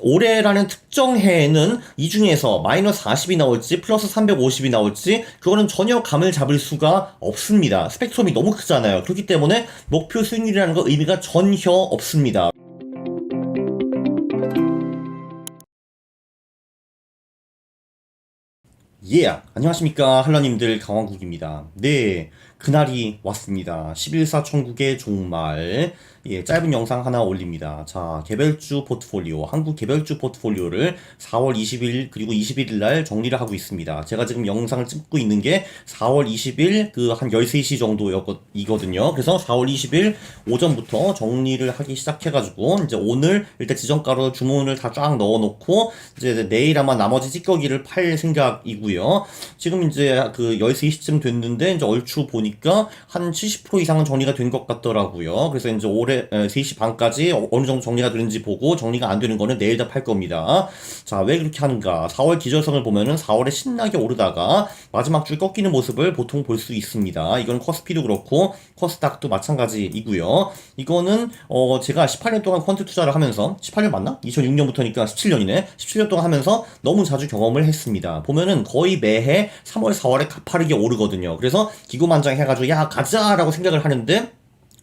올해라는 특정 해에는 이 중에서 마이너스 40이 나올지 플러스 350이 나올지 그거는 전혀 감을 잡을 수가 없습니다. 스펙트럼이 너무 크잖아요. 그렇기 때문에 목표 수익률이라는 거 의미가 전혀 없습니다. 예, 안녕하십니까 한라님들 강왕국입니다. 네, 그날이 왔습니다. 11사 천국의 종말. 예, 짧은 영상 하나 올립니다. 자, 개별주 포트폴리오, 한국 개별주 포트폴리오를 4월 20일 그리고 21일 날 정리를 하고 있습니다. 제가 지금 영상을 찍고 있는 게 4월 20일 그 한 13시 정도이거든요. 그래서 4월 20일 오전부터 정리를 하기 시작해가지고 이제 오늘 일단 지정가로 주문을 다 쫙 넣어놓고 이제 내일 아마 나머지 찌꺼기를 팔 생각이고요. 지금 이제 그 13시쯤 됐는데 이제 얼추 보니 까 한 70% 이상은 정리가 된 것 같더라고요. 그래서 이제 올해 에, 3시 반까지 어- 어느 정도 정리가 되는지 보고 정리가 안 되는 거는 내일 다 팔 겁니다. 자, 왜 그렇게 하는가? 4월 기절선을 보면은 4월에 신나게 오르다가 마지막 줄 꺾이는 모습을 보통 볼 수 있습니다. 이건 커스피도 그렇고 커스닥도 마찬가지이고요. 이거는 어 제가 18년 동안 퀀트 투자를 하면서 18년 맞나? 2006년부터니까 17년이네. 17년 동안 하면서 너무 자주 경험을 했습니다. 보면은 거의 매해 3월, 4월에 가파르게 오르거든요. 그래서 기고만장 해가지고 야 가자라고 생각을 하는데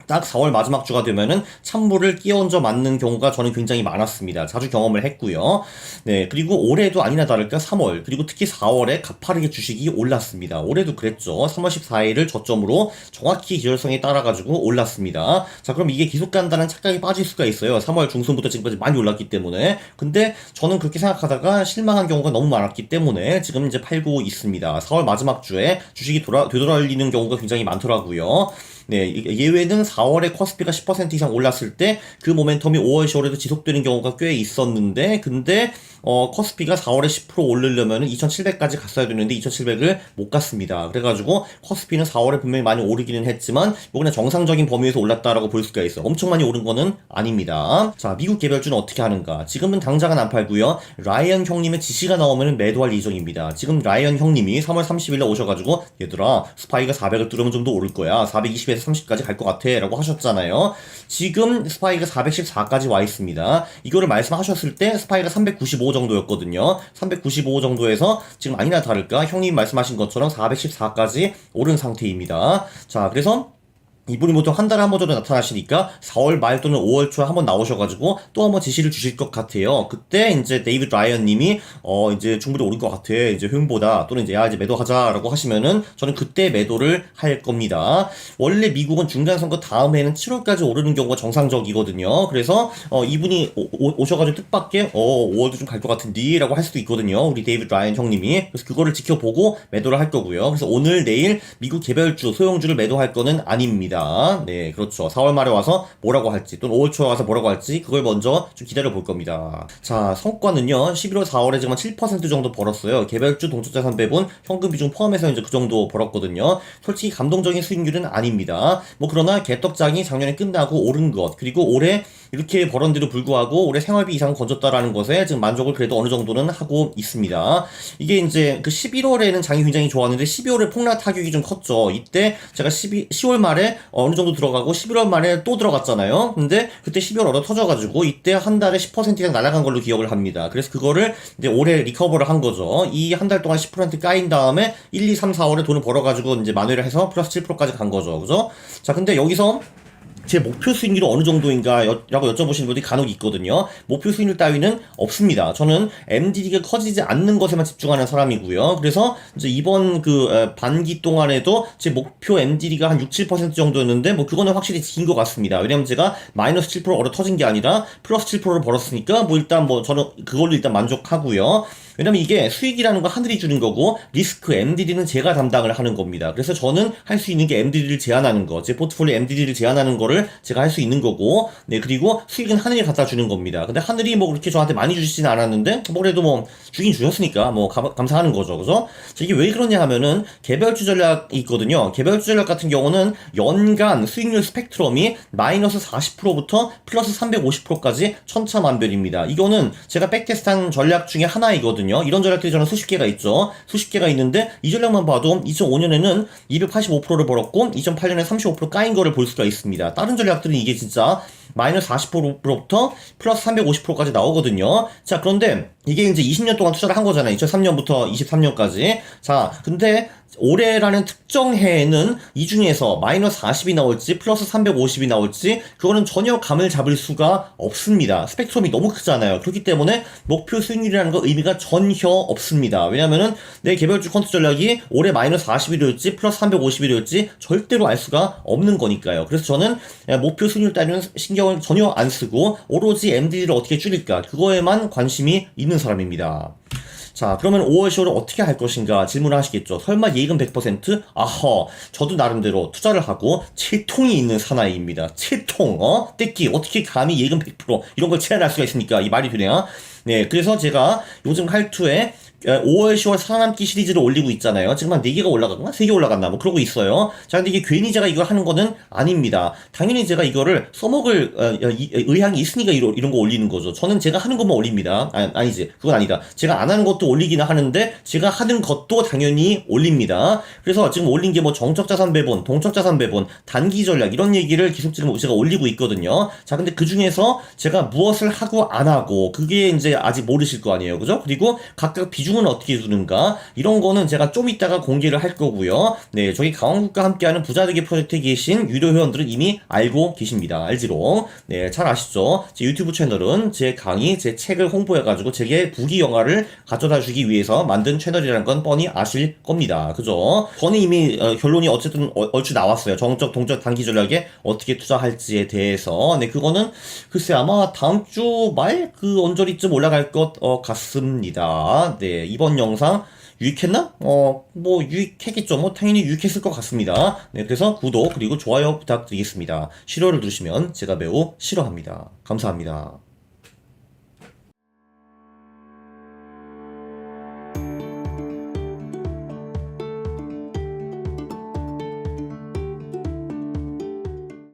딱 4월 마지막 주가 되면은 찬물을 끼얹어 맞는 경우가 저는 굉장히 많았습니다. 자주 경험을 했고요. 네, 그리고 올해도 아니나 다를까 3월, 그리고 특히 4월에 가파르게 주식이 올랐습니다. 올해도 그랬죠. 3월 14일을 저점으로 정확히 기절성에 따라 가지고 올랐습니다. 자, 그럼 이게 계속 간다는 착각이 빠질 수가 있어요. 3월 중순부터 지금까지 많이 올랐기 때문에. 근데 저는 그렇게 생각하다가 실망한 경우가 너무 많았기 때문에 지금 이제 팔고 있습니다. 4월 마지막 주에 주식이 돌아, 되돌아리는 경우가 굉장히 많더라고요. 네, 이- 예외는 4월에 코스피가 10% 이상 올랐을 때 그 모멘텀이 5월, 10월에도 지속되는 경우가 꽤 있었는데, 근데 어, 코스피가 4월에 10% 오르려면 2,700까지 갔어야 되는데 2,700을 못 갔습니다. 그래가지고 코스피는 4월에 분명히 많이 오르기는 했지만 뭐 그냥 정상적인 범위에서 올랐다라고 볼 수가 있어요. 엄청 많이 오른 거는 아닙니다. 자, 미국 개별주는 어떻게 하는가? 지금은 당장은 안 팔고요. 라이언 형님의 지시가 나오면 매도할 예정입니다. 지금 라이언 형님이 3월 30일에 오셔가지고 얘들아 스파이가 400을 뚫으면 좀 더 오를 거야. 420에서 30까지 갈 것 같아. 라고 하셨잖아요. 지금 스파이가 414까지 와 있습니다. 이거를 말씀하셨을 때 스파이가 395 정도였거든요. 395 정도에서 지금 아니나 다를까 형님 말씀하신 것처럼 414까지 오른 상태입니다. 자, 그래서 이분이 보통 한 달에 한 번 정도 나타나시니까 4월 말 또는 5월 초에 한 번 나오셔가지고 또 한 번 지시를 주실 것 같아요. 그때 이제 데이비드 라이언 님이 어 이제 충분히 오른 것 같아. 이제 효용보다 또는 이제 야 이제 매도하자라고 하시면은 저는 그때 매도를 할 겁니다. 원래 미국은 중간 선거 다음에는 7월까지 오르는 경우가 정상적이거든요. 그래서 어 이분이 오, 셔가지고 뜻밖의 어 5월도 좀 갈 것 같은데라고 할 수도 있거든요. 우리 데이비드 라이언 형님이 그래서 그거를 지켜보고 매도를 할 거고요. 그래서 오늘 내일 미국 개별주 소형주를 매도할 거는 아닙니다. 네, 그렇죠. 4월 말에 와서 뭐라고 할지 또는 5월 초에 와서 뭐라고 할지 그걸 먼저 좀 기다려 볼 겁니다. 자, 성과는요. 11월 4월에 지금 7% 정도 벌었어요. 개별주 동적자산 배분 현금 비중 포함해서 이제 그 정도 벌었거든요. 솔직히 감동적인 수익률은 아닙니다. 뭐 그러나 개떡장이 작년에 끝나고 오른 것 그리고 올해 이렇게 벌었는데도 불구하고 올해 생활비 이상 건졌다라는 것에 지금 만족을 그래도 어느 정도는 하고 있습니다. 이게 이제 그 11월에는 장이 굉장히 좋았는데 12월에 폭락 타격이 좀 컸죠. 이때 제가 12, 10월 말에 어느 정도 들어가고 11월 말에 또 들어갔잖아요. 근데 그때 12월 얻어 터져가지고 이때 한 달에 10% 이상 날아간 걸로 기억을 합니다. 그래서 그거를 이제 올해 리커버를 한 거죠. 이 한 달 동안 10% 까인 다음에 1, 2, 3, 4월에 돈을 벌어가지고 이제 만회를 해서 플러스 7%까지 간 거죠. 그죠? 자, 근데 여기서 제 목표 수익률이 어느 정도인가 여- 라고 여쭤보시는 분들이 간혹 있거든요. 목표 수익률 따위는 없습니다. 저는 MDD가 커지지 않는 것에만 집중하는 사람이고요. 그래서 이제 이번 그 에, 반기 동안에도 제 목표 MDD가 한 6, 7% 정도였는데 뭐 그거는 확실히 지킨 것 같습니다. 왜냐면 제가 마이너스 7% 얼어 터진 게 아니라 플러스 7%를 벌었으니까 뭐 일단 뭐 저는 그걸로 일단 만족하고요. 왜냐면 이게 수익이라는 건 하늘이 주는 거고 리스크 MDD는 제가 담당을 하는 겁니다. 그래서 저는 할 수 있는 게 MDD를 제한하는 거, 제 포트폴리오 MDD를 제한하는 거를 제가 할 수 있는 거고, 네 그리고 수익은 하늘이 갖다 주는 겁니다. 근데 하늘이 뭐 그렇게 저한테 많이 주시진 않았는데 뭐 그래도 뭐 주긴 주셨으니까 뭐 감, 감사하는 거죠? 자, 이게 왜 그러냐 하면은 개별주 전략이 있거든요. 개별주 전략 같은 경우는 연간 수익률 스펙트럼이 마이너스 40%부터 플러스 350%까지 천차만별입니다. 이거는 제가 백테스트한 전략 중에 하나이거든요. 이런 전략들이 저는 수십 개가 있죠. 수십 개가 있는데 이 전략만 봐도 2005년에는 285%를 벌었고 2008년에 35% 까인 거를 볼 수가 있습니다. 다른 전략들은 이게 진짜 마이너스 40%부터 플러스 350%까지 나오거든요. 자, 그런데 이게 이제 20년 동안 투자를 한 거잖아요. 2003년부터 23년까지. 자, 근데 올해라는 특정 해에는 이 중에서 마이너스 40이 나올지 플러스 350이 나올지 그거는 전혀 감을 잡을 수가 없습니다. 스펙트럼이 너무 크잖아요. 그렇기 때문에 목표 수익률이라는 거 의미가 전혀 없습니다. 왜냐면은 내 개별주 컨트 전략이 올해 마이너스 41이었지 플러스 351이었지 절대로 알 수가 없는 거니까요. 그래서 저는 목표 수익률 따위는 신경을 전혀 안 쓰고 오로지 MD를 어떻게 줄일까 그거에만 관심이 있는 사람입니다. 자, 그러면 5월 10월을 어떻게 할 것인가 질문을 하시겠죠. 설마 예금 100%? 아허, 저도 나름대로 투자를 하고 채통이 있는 사나이입니다. 채통, 어? 떼끼, 어떻게 감히 예금 100% 이런 걸 제안할 수가 있습니까? 이 말이 되냐? 네, 그래서 제가 요즘 할투에 5월, 10월 살아남기 시리즈를 올리고 있잖아요. 지금 한 4개가 올라갔나? 3개 올라갔나? 뭐 그러고 있어요. 자, 근데 이게 괜히 제가 이걸 하는 거는 아닙니다. 당연히 제가 이거를 써먹을 어, 이- 의향이 있으니까 이런, 거 올리는 거죠. 저는 제가 하는 것만 올립니다. 아, 아니 지. 그건 아니다. 제가 안 하는 것도 올리기는 하는데 제가 하는 것도 당연히 올립니다. 그래서 지금 올린 게 뭐 정적 자산 배분, 동적 자산 배분, 단기 전략 이런 얘기를 계속 지금 제가 올리고 있거든요. 자, 근데 그 중에서 제가 무엇을 하고 안 하고 그게 이제 아직 모르실 거 아니에요. 그죠? 그리고 각각 비중 은 어떻게 두는가 이런 거는 제가 좀 이따가 공개를 할 거고요. 네, 저기 강원국과 함께하는 부자되기 프로젝트에 계신 유료 회원들은 이미 알고 계십니다. 알지로. 네, 잘 아시죠? 제 유튜브 채널은 제 강의, 제 책을 홍보해가지고 제게 부기 영화를 가져다 주기 위해서 만든 채널이라는 건 뻔히 아실 겁니다. 그죠? 저는 이미 어, 결론이 어쨌든 어- 얼추 나왔어요. 정적, 동적, 단기 전략에 어떻게 투자할지에 대해서. 네, 그거는 글쎄 아마 다음 주 말 그 언저리쯤 올라갈 것 어, 같습니다. 네, 이번 영상 유익했나? 어, 뭐 유익했겠죠. 뭐 당연히 유익했을 것 같습니다. 네, 그래서 구독 그리고 좋아요 부탁드리겠습니다. 싫어를 누르시면 제가 매우 싫어합니다. 감사합니다.